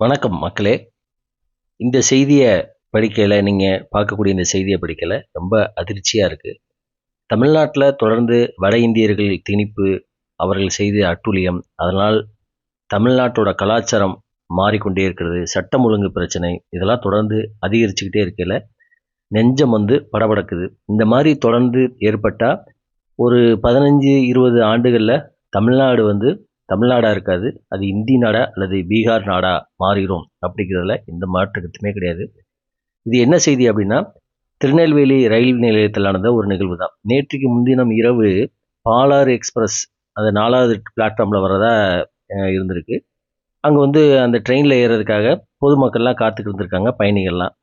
வணக்கம் மக்களே. இந்த செய்தியை படிக்கையில் நீங்கள் பார்க்கக்கூடிய இந்த செய்தியை படிக்கல ரொம்ப அதிர்ச்சியாக இருக்குது தமிழ்நாட்டில் தொடர்ந்து வட இந்தியர்கள் திணிப்பு அவர்கள் செய்த அட்டூழியம் அதனால் தமிழ்நாட்டோட கலாச்சாரம் மாறிக்கொண்டே இருக்கிறது. சட்டம் ஒழுங்கு பிரச்சனை இதெல்லாம் தொடர்ந்து அதிகரிச்சுக்கிட்டே இருக்கையில் நெஞ்சம் வந்து படபடக்குது. இந்த மாதிரி தொடர்ந்து ஏற்பட்டால் ஒரு பதினஞ்சு இருபது ஆண்டுகளில் தமிழ்நாடு வந்து தமிழ்நாடாக இருக்காது. அது இந்தி நாடா அல்லது பீகார் நாடா மாறிடும் அப்படிங்கிறதுல எந்த மாற்றுக்கத்துமே கிடையாது. இது என்ன செய்தி அப்படின்னா திருநெல்வேலி ரயில் நிலையத்தில் நடந்த ஒரு நிகழ்வு தான். நேற்றுக்கு முன்தினம் இரவு பாலாறு எக்ஸ்பிரஸ் அந்த நாலாவது பிளாட்ஃபார்மில் வர்றதா இருந்திருக்கு. அங்கே வந்து அந்த ட்ரெயினில் ஏறுறதுக்காக பொதுமக்கள்லாம் காத்துக்கிட்டு இருந்திருக்காங்க பயணிகள்லாம்.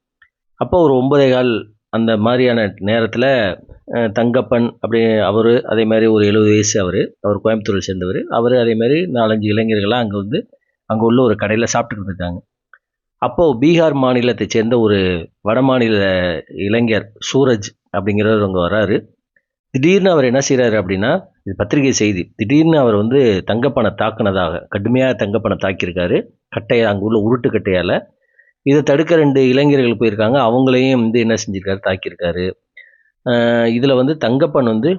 அப்போ ஒரு ஒன்பதே கால் அந்த மாதிரியான நேரத்தில் தங்கப்பன் அப்படி அவர் அதே மாதிரி ஒரு எழுபது வயசு அவர். அவர் கோயம்புத்தூரை சேர்ந்தவர். அவர் அதே மாதிரி நாலஞ்சு இளைஞர்கள்லாம் அங்கே வந்து அங்கே உள்ள ஒரு கடையில் சாப்பிட்டுக்கிட்டு இருக்காங்க அப்போது பீகார் மாநிலத்தை சேர்ந்த ஒரு வடமாநில இளைஞர் சூரஜ் அப்படிங்கிறவர் அங்கே வராரு திடீர்னு அவர் என்ன செய்கிறாரு அப்படின்னா இது பத்திரிகை செய்தி. திடீர்னு அவர் வந்து தங்கப்பனை தாக்குனதாக கடுமையாக தங்கப்பனை தாக்கியிருக்காரு. கட்டையை அங்கே உள்ள உருட்டு கட்டையால். இதை தடுக்க ரெண்டு இளைஞர்கள் போயிருக்காங்க. அவங்களையும் வந்து என்ன செஞ்சுருக்காரு? தாக்கியிருக்காரு. இதில் வந்து தங்கப்பன் வந்து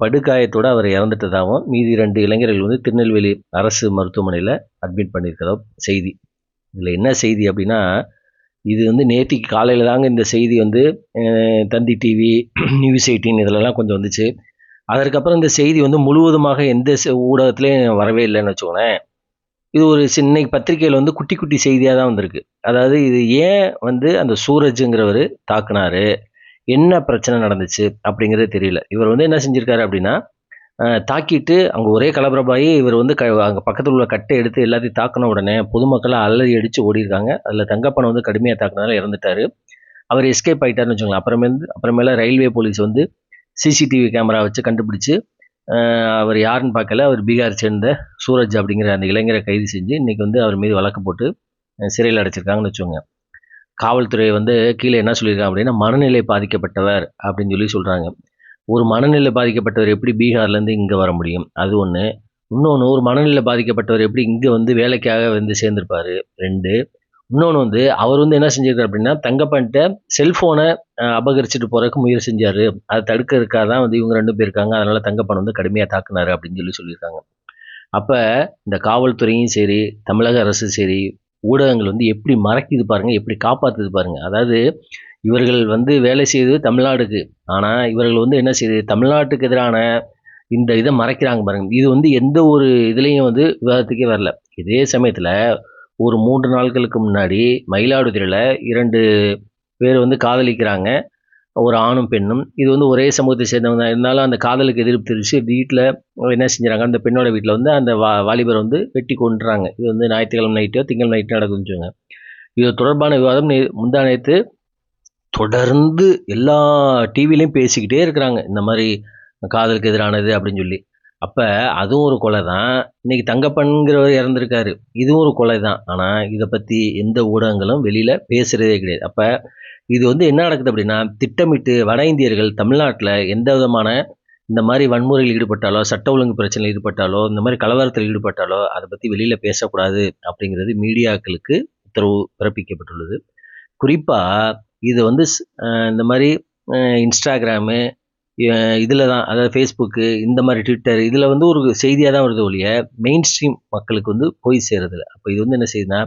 படுகாயத்தோடு அவர் இறந்துட்டதாகவும் மீதி ரெண்டு இளைஞர்கள் வந்து திருநெல்வேலி அரசு மருத்துவமனையில் அட்மிட் பண்ணியிருக்கிறதா செய்தி. இதில் என்ன செய்தி அப்படின்னா இது வந்து நேத்திக்கு காலையில் தாங்க இந்த செய்தி வந்து தந்தி டிவி நியூஸ் எயிட்டீன் இதிலலாம் கொஞ்சம் வந்துச்சு. அதற்கப்புறம் இந்த செய்தி வந்து முழுவதுமாக எந்த செ- ஊடகத்துலேயும் வரவே இல்லைன்னு வச்சுக்கோங்களேன். இது ஒரு சின்ன பத்திரிக்கையில் வந்து குட்டி குட்டி செய்தியாக தான் வந்திருக்கு. அதாவது இது ஏன் வந்து அந்த சூரஜுங்கிறவர் தாக்குனாரு? என்ன பிரச்சனை நடந்துச்சு அப்படிங்கிறது தெரியல. இவர் வந்து என்ன செஞ்சிருக்காரு அப்படின்னா தாக்கிட்டு அங்கே ஒரே கலபரப்பாகி இவர் வந்து க அங்கே பக்கத்தில் உள்ள கட்டை எடுத்து எல்லாத்தையும் தாக்கின உடனே பொதுமக்களை அலறி அடித்து ஓடிருக்காங்க அதில் தங்கப்பனை வந்து கடுமையாக தாக்குனதால இறந்துட்டாரு. அவர் எஸ்கேப் ஆயிட்டாருன்னு வச்சுக்கோங்களேன். அப்புறமேந்து அப்புறமேல ரயில்வே போலீஸ் வந்து சிசிடிவி கேமரா வச்சு கண்டுபிடிச்சு அவர் யாருன்னு பார்க்கல. அவர் பீகார் சேர்ந்த சூரஜ் அப்படிங்கிற அந்த இளைஞரை கைது செஞ்சு இன்றைக்கி வந்து அவர் மீது வழக்கு போட்டு சிறையில் அடைச்சிருக்காங்கன்னு வச்சுக்கோங்க. காவல்துறை வந்து கீழே என்ன சொல்லியிருக்காங்க அப்படின்னா மனநிலை பாதிக்கப்பட்டவர் அப்படின்னு சொல்லி சொல்கிறாங்க ஒரு மனநிலை பாதிக்கப்பட்டவர் எப்படி பீகார்லேருந்து இங்கே வர முடியும்? அது ஒன்று இன்னொன்று ஒரு மனநிலை பாதிக்கப்பட்டவர் எப்படி இங்கே வந்து வேலைக்காக வந்து சேர்ந்துருப்பார்? ரெண்டு. இன்னொன்று வந்து அவர் வந்து என்ன செஞ்சிருக்காரு அப்படின்னா தங்கப்பன்ட்ட செல்ஃபோனை அபகரிச்சுட்டு போகிறதுக்கு முயற்சி செஞ்சார். அதை தடுக்கிறதுக்காக தான் வந்து இவங்க ரெண்டு பேர் இருக்காங்க. அதனால் தங்கப்பன் வந்து கடுமையாக தாக்குனாரு அப்படின்னு சொல்லி சொல்லியிருக்காங்க. அப்போ இந்த காவல்துறையும் சரி தமிழக அரசு சரி ஊடகங்கள் வந்து எப்படி மறைக்குது பாருங்கள் எப்படி காப்பாற்றுது பாருங்கள் அதாவது இவர்கள் வந்து வேலை செய்தது தமிழ்நாடுக்கு ஆனால் இவர்கள் வந்து என்ன செய்யுது தமிழ்நாட்டுக்கு எதிரான இந்த இதை மறைக்கிறாங்க பாருங்க. இது வந்து எந்த ஒரு இதுலேயும் வந்து விவாதத்துக்கே வரல. இதே சமயத்தில் ஒரு மூன்று நாட்களுக்கு முன்னாடி மயிலாடுதுறையில் இரண்டு பேர் வந்து காதலிக்கிறாங்க. ஒரு ஆணும் பெண்ணும். இது வந்து ஒரே சமூகத்தை சேர்ந்தவங்க தான். இருந்தாலும் அந்த காதலுக்கு எதிர்ப்பு தெரிவித்து வீட்டில் என்ன செஞ்சுறாங்க? அந்த பெண்ணோட வீட்டில் வந்து அந்த வா வாலிபர் வந்து வெட்டி கொண்டுறாங்க இது வந்து ஞாயிற்றுக்கிழமை நைட்டோ திங்கள் நைட்டு நடக்குதுன்னு இது தொடர்பான விவாதம் முந்தா நேற்று தொடர்ந்து எல்லா டிவிலையும் பேசிக்கிட்டே இருக்கிறாங்க. இந்த மாதிரி காதலுக்கு எதிரானது அப்படின்னு சொல்லி. அப்போ அதுவும் ஒரு கொலை தான் இன்னைக்கு தங்கப்பன்கிறவர் இறந்துருக்காரு. இதுவும் ஒரு கொலை தான் ஆனால் இதை பற்றி எந்த ஊடகங்களும் வெளியில் பேசுகிறதே கிடையாது. அப்போ இது வந்து என்ன நடக்குது அப்படின்னா திட்டமிட்டு வட இந்தியர்கள் தமிழ்நாட்டில் எந்த விதமான இந்த மாதிரி வன்முறையில் ஈடுபட்டாலோ சட்ட ஒழுங்கு பிரச்சனையில் ஈடுபட்டாலோ இந்த மாதிரி கலவரத்தில் ஈடுபட்டாலோ அதை பற்றி வெளியில் பேசக்கூடாது அப்படிங்கிறது மீடியாக்களுக்கு உத்தரவு பிறப்பிக்கப்பட்டுள்ளது. குறிப்பாக இது வந்து ஸ்- இந்த மாதிரி இன்ஸ்டாகிராமு இதில் தான் அதாவது ஃபேஸ்புக்கு இந்த மாதிரி ட்விட்டர் இதில் வந்து ஒரு செய்தியாக தான் வருது ஒழிய மெயின் ஸ்ட்ரீம் மக்களுக்கு வந்து போய் சேருதில்ல அப்போ இது வந்து என்ன செய்யுதுன்னா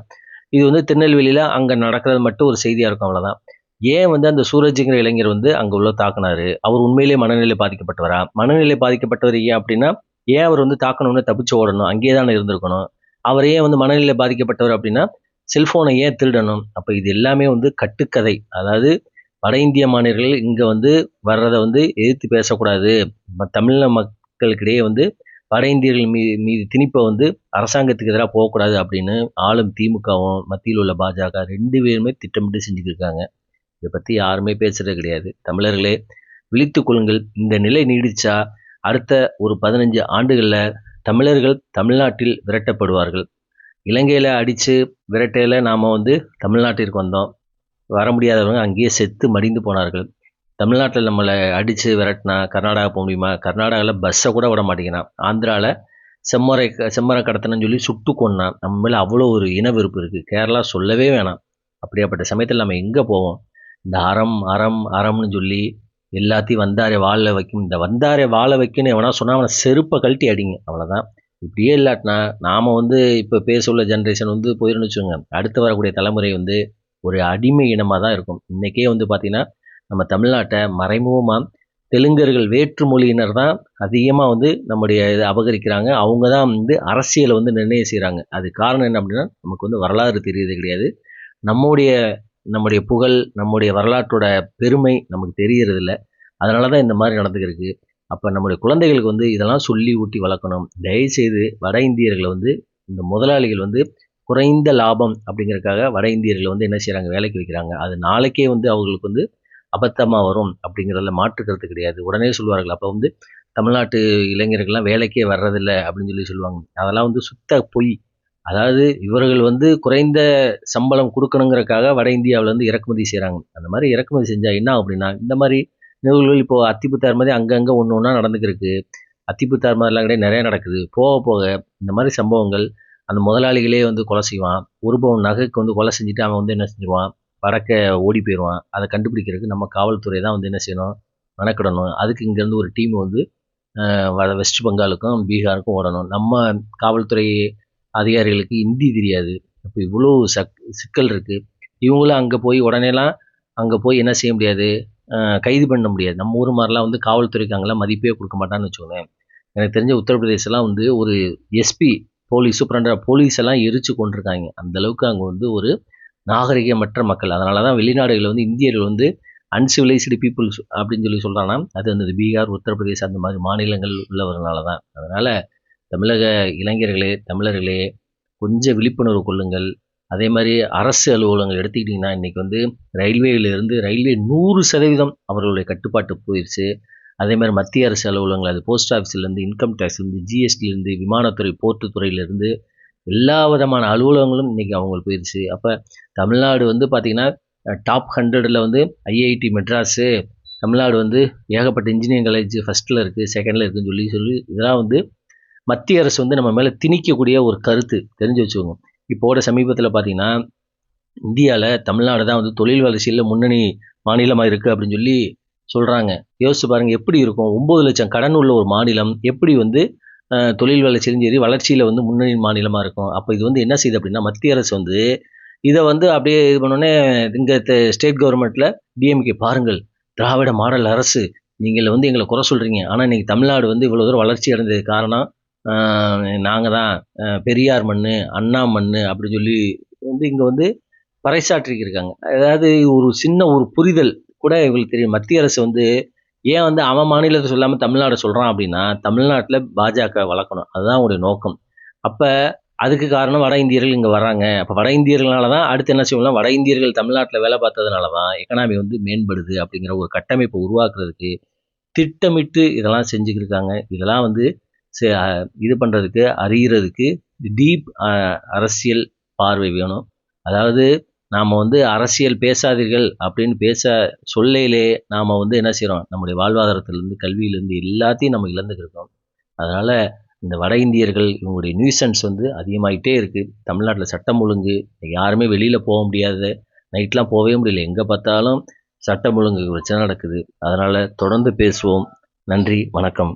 இது வந்து திருநெல்வேலியில் அங்கே நடக்கிறது மட்டும் ஒரு செய்தியாக இருக்கும் அவ்வளோதான் ஏன் வந்து அந்த சூரஜ்ங்கிற இளைஞர் வந்து அங்கே உள்ள தாக்குனாரு? அவர் உண்மையிலேயே மனநிலை பாதிக்கப்பட்டவரா? மனநிலை பாதிக்கப்பட்டவர் ஏன் அப்படின்னா ஏன் அவர் வந்து தாக்கணும்னு தப்பிச்சு ஓடணும்? அங்கேயே தானே இருந்திருக்கணும்? அவர் ஏன் வந்து மனநிலை பாதிக்கப்பட்டவர் அப்படின்னா செல்ஃபோனை ஏன் திருடணும்? அப்போ இது எல்லாமே வந்து கட்டுக்கதை. அதாவது வட இந்திய மாநிலங்கள் இங்கே வந்து வர்றதை வந்து எதிர்த்து பேசக்கூடாது. தமிழ் மக்களுக்கிடையே வந்து வட இந்தியர்கள் மீ மீது திணிப்பை வந்து அரசாங்கத்துக்கு எதிராக போகக்கூடாது அப்படின்னு ஆளும் திமுகவும் மத்தியில் உள்ள பாஜக ரெண்டு பேருமே திட்டமிட்டு செஞ்சுட்டு இருக்காங்க இதை பற்றி யாருமே பேசுகிறது கிடையாது. தமிழர்களே விழித்து கொள்ளுங்கள். இந்த நிலை நீடிச்சா அடுத்த ஒரு பதினஞ்சு ஆண்டுகளில் தமிழர்கள் தமிழ்நாட்டில் விரட்டப்படுவார்கள். இலங்கையில் அடித்து விரட்டையில் நாம் வந்து தமிழ்நாட்டிற்கு வந்தோம். வர முடியாதவங்க அங்கேயே செத்து மடிந்து போனார்கள். தமிழ்நாட்டில் நம்மளை அடித்து விரட்டினா கர்நாடகா போக முடியுமா? கர்நாடகாவில் பஸ்ஸை கூட விட மாட்டேங்கிறான் ஆந்திராவில் செம்மறை செம்மரை கடத்தணும்னு சொல்லி சுட்டு கொண்டான் நம்ம மேலே அவ்வளோ ஒரு இன வெறுப்பு இருக்குது கேரளா சொல்லவே வேணாம். அப்படியாப்பட்ட சமயத்தில் நம்ம எங்கே போவோம்? இந்த அறம் அறம் அறம்னு சொல்லி எல்லாத்தையும் வந்தாரே வாழ வைக்கும். இந்த வந்தாரே வாழ வைக்கணும்னு எவனா சொன்னால் அவனை செருப்பை கழட்டி அடிங்க. அவ்வளோதான் இப்படியே இல்லாட்டினா நாம் வந்து இப்போ பேச உள்ள ஜென்ரேஷன் வந்து போயிருந்து வச்சுக்கோங்க. அடுத்து வரக்கூடிய தலைமுறை வந்து ஒரு அடிமை இனமாக தான் இருக்கும். இன்றைக்கே வந்து பார்த்திங்கன்னா நம்ம தமிழ்நாட்டை மறைமுகமாக தெலுங்கர்கள் வேற்று மொழியினர் தான் அதிகமாக வந்து நம்முடைய இதை அபகரிக்கிறாங்க. அவங்க தான் வந்து அரசியலை வந்து நிர்ணயம் செய்கிறாங்க அது காரணம் என்ன அப்படின்னா நமக்கு வந்து வரலாறு தெரியுது கிடையாது. நம்முடைய நம்முடைய புகழ் நம்முடைய வரலாற்றோட பெருமை நமக்கு தெரியறதில்ல. அதனால தான் இந்த மாதிரி நடந்துக்கிருக்கு அப்போ நம்முடைய குழந்தைகளுக்கு வந்து இதெல்லாம் சொல்லி ஊட்டி வளர்க்கணும். தயவுசெய்து வட இந்தியர்களை வந்து இந்த முதலாளிகள் வந்து குறைந்த லாபம் அப்படிங்கிறதுக்காக வட இந்தியர்களை வந்து என்ன செய்கிறாங்க வேலைக்கு வைக்கிறாங்க. அது நாளைக்கே வந்து அவங்களுக்கு வந்து அபத்தமாக வரும் அப்படிங்கிறதுல மாற்று கருத்து கிடையாது. உடனே சொல்லுவார்கள். அப்போ வந்து தமிழ்நாட்டு இளைஞர்கள்லாம் வேலைக்கே வர்றதில்லை அப்படின்னு சொல்லி சொல்லுவாங்க. அதெல்லாம் வந்து சுத்த பொய். அதாவது இவர்கள் வந்து குறைந்த சம்பளம் கொடுக்கணுங்கிறக்காக வட இந்தியாவில் வந்து இறக்குமதி செய்கிறாங்க அந்த மாதிரி இறக்குமதி செஞ்சால் என்ன அப்படின்னா இந்த மாதிரி நிகழ்வுகள் இப்போது அத்திப்புத்தார் மாதிரி அங்கங்கே ஒன்று ஒன்றா நடந்துக்கிருக்கு. அத்திப்புத்தார் மாதிரிலாம் கிடையாது நிறைய நடக்குது. போக போக இந்த மாதிரி சம்பவங்கள் அந்த முதலாளிகளே வந்து கொலை செய்வான். ஒரு பவுன் நகைக்கு வந்து கொலை செஞ்சுட்டு அவன் வந்து என்ன செஞ்சுருவான்? பறக்க ஓடி போயிடுவான் அதை கண்டுபிடிக்கிறதுக்கு நம்ம காவல்துறை தான் வந்து என்ன செய்யணும்? மெனக்கிடணும். அதுக்கு இங்கேருந்து ஒரு டீம் வந்து வட வெஸ்ட் பெங்காலுக்கும் பீகாருக்கும் ஓடணும். நம்ம காவல்துறை அதிகாரிகளுக்கு ஹிந்தி தெரியாது. இப்போ இவ்வளோ சக் சிக்கல் இருக்குது இவங்களும் அங்கே போய் உடனேலாம் அங்கே போய் என்ன செய்ய முடியாது? கைது பண்ண முடியாது. நம்ம ஊர் மாதிரிலாம் வந்து காவல்துறைக்கு அங்கெல்லாம் மதிப்பே கொடுக்க மாட்டான்னு வச்சுக்கோங்க எனக்கு தெரிஞ்ச உத்தரப்பிரதேசலாம் வந்து ஒரு எஸ்பி போலீஸ் சூப்பரண்டர் போலீஸ் எல்லாம் எரிச்சு கொண்டிருக்காங்க. அந்த அளவுக்கு அங்கே வந்து ஒரு நாகரிகமற்ற மக்கள். அதனால தான் வெளிநாடுகளில் வந்து இந்தியர்கள் வந்து அன்சிவிலைஸ்டு பீப்புள்ஸ் அப்படின்னு சொல்லி சொல்கிறாங்கன்னா அது வந்து பீகார் உத்தரப்பிரதேசம் அந்த மாதிரி மாநிலங்கள் உள்ளவர்களால தான் அதனால் தமிழக இளைஞர்களே தமிழர்களே கொஞ்சம் விழிப்புணர்வு கொள்ளுங்கள். அதே மாதிரி அரசு அலுவலகங்கள் எடுத்துக்கிட்டிங்கன்னா இன்றைக்கி வந்து ரயில்வேயிலிருந்து ரயில்வே நூறு சதவீதம் அவர்களுடைய கட்டுப்பாட்டு போயிடுச்சு அதே மாதிரி மத்திய அரசு அலுவலகங்கள் அது போஸ்ட் ஆஃபீஸ்லேருந்து இன்கம் டேக்ஸ்லேருந்து ஜிஎஸ்டிலேருந்து விமானத்துறை போர்ட்டு துறையிலேருந்து எல்லா விதமான அலுவலகங்களும் இன்றைக்கி அவங்களுக்கு போயிடுச்சு அப்போ தமிழ்நாடு வந்து பார்த்திங்கன்னா டாப் ஹண்ட்ரடில் வந்து ஐஐடி மெட்ராஸு தமிழ்நாடு வந்து ஏகப்பட்ட இன்ஜினியரிங் காலேஜ் ஃபஸ்ட்டில் இருக்குது செகண்டில் இருக்குதுன்னு சொல்லி சொல்லி இதெல்லாம் வந்து மத்திய அரசு வந்து நம்ம மேலே திணிக்கக்கூடிய ஒரு கருத்து தெரிஞ்சு வச்சுக்கோங்க. இப்போட சமீபத்தில் பார்த்திங்கன்னா இந்தியாவில் தமிழ்நாடு தான் வந்து தொழில் வளர்ச்சியில் முன்னணி மாநிலமாக இருக்குது அப்படின்னு சொல்லி சொல்கிறாங்க யோசிச்சு பாருங்கள் எப்படி இருக்கும்? ஒம்பது லட்சம் கடன் உள்ள ஒரு மாநிலம் எப்படி வந்து தொழில் வளர்ச்சியிலும் சரி வளர்ச்சியில் வந்து முன்னணி மாநிலமாக இருக்கும்? அப்போ இது வந்து என்ன செய்யுது அப்படின்னா மத்திய அரசு வந்து இதை வந்து அப்படியே இது பண்ணோடனே இங்கே ஸ்டேட் கவர்மெண்ட்டில் டிஎம்கே பாருங்கள். திராவிட மாடல் அரசு. நீங்கள் வந்து எங்களை குறை சொல்கிறீங்க ஆனால் இன்றைக்கி தமிழ்நாடு வந்து இவ்வளோ தூரம் வளர்ச்சி அடைந்தது காரணம் நாங்கள் தான் பெரியார் மண் அண்ணா மண் அப்படின்னு சொல்லி வந்து இங்கே வந்து பறைசாற்றிக்கிருக்காங்க அதாவது ஒரு சின்ன ஒரு புரிதல் கூட இவங்களுக்கு தெரியும். மத்திய அரசு வந்து ஏன் வந்து அவன் மாநிலத்தை சொல்லாமல் தமிழ்நாடு சொல்கிறான் அப்படின்னா தமிழ்நாட்டில் பாஜக வளர்க்கணும். அதுதான் அவங்களுடைய நோக்கம். அப்போ அதுக்கு காரணம் வட இந்தியர்கள் இங்கே வராங்க அப்போ வட இந்தியர்களால தான் அடுத்து என்ன செய்வோம்னா வட இந்தியர்கள் தமிழ்நாட்டில் வேலை பார்த்ததுனால தான் எக்கனாமி வந்து மேம்படுது அப்படிங்கிற ஒரு கட்டமைப்பை உருவாக்குறதுக்கு திட்டமிட்டு இதெல்லாம் செஞ்சுக்கிருக்காங்க. இதெல்லாம் வந்து செ- இது பண்ணுறதுக்கு அறிகிறதுக்கு டீப் அரசியல் பார்வை வேணும். அதாவது நாம் வந்து அரசியல் பேசாதீர்கள் அப்படின்னு பேச சொல்லையிலே நாம் வந்து என்ன செய்கிறோம் நம்முடைய வாழ்வாதாரத்திலேருந்து கல்வியிலேருந்து எல்லாத்தையும் நம்ம இழந்துக்கிருக்கோம் அதனால் இந்த வட இந்தியர்கள் இவங்களுடைய நியூசன்ஸ் வந்து அதிகமாகிட்டே இருக்குது தமிழ்நாட்டில் சட்டம் ஒழுங்கு யாருமே வெளியில் போக முடியாது. நைட்லாம் போகவே முடியல. எங்கே பார்த்தாலும் சட்டம் ஒழுங்கு பிரச்சனை நடக்குது. அதனால் தொடர்ந்து பேசுவோம். நன்றி வணக்கம்.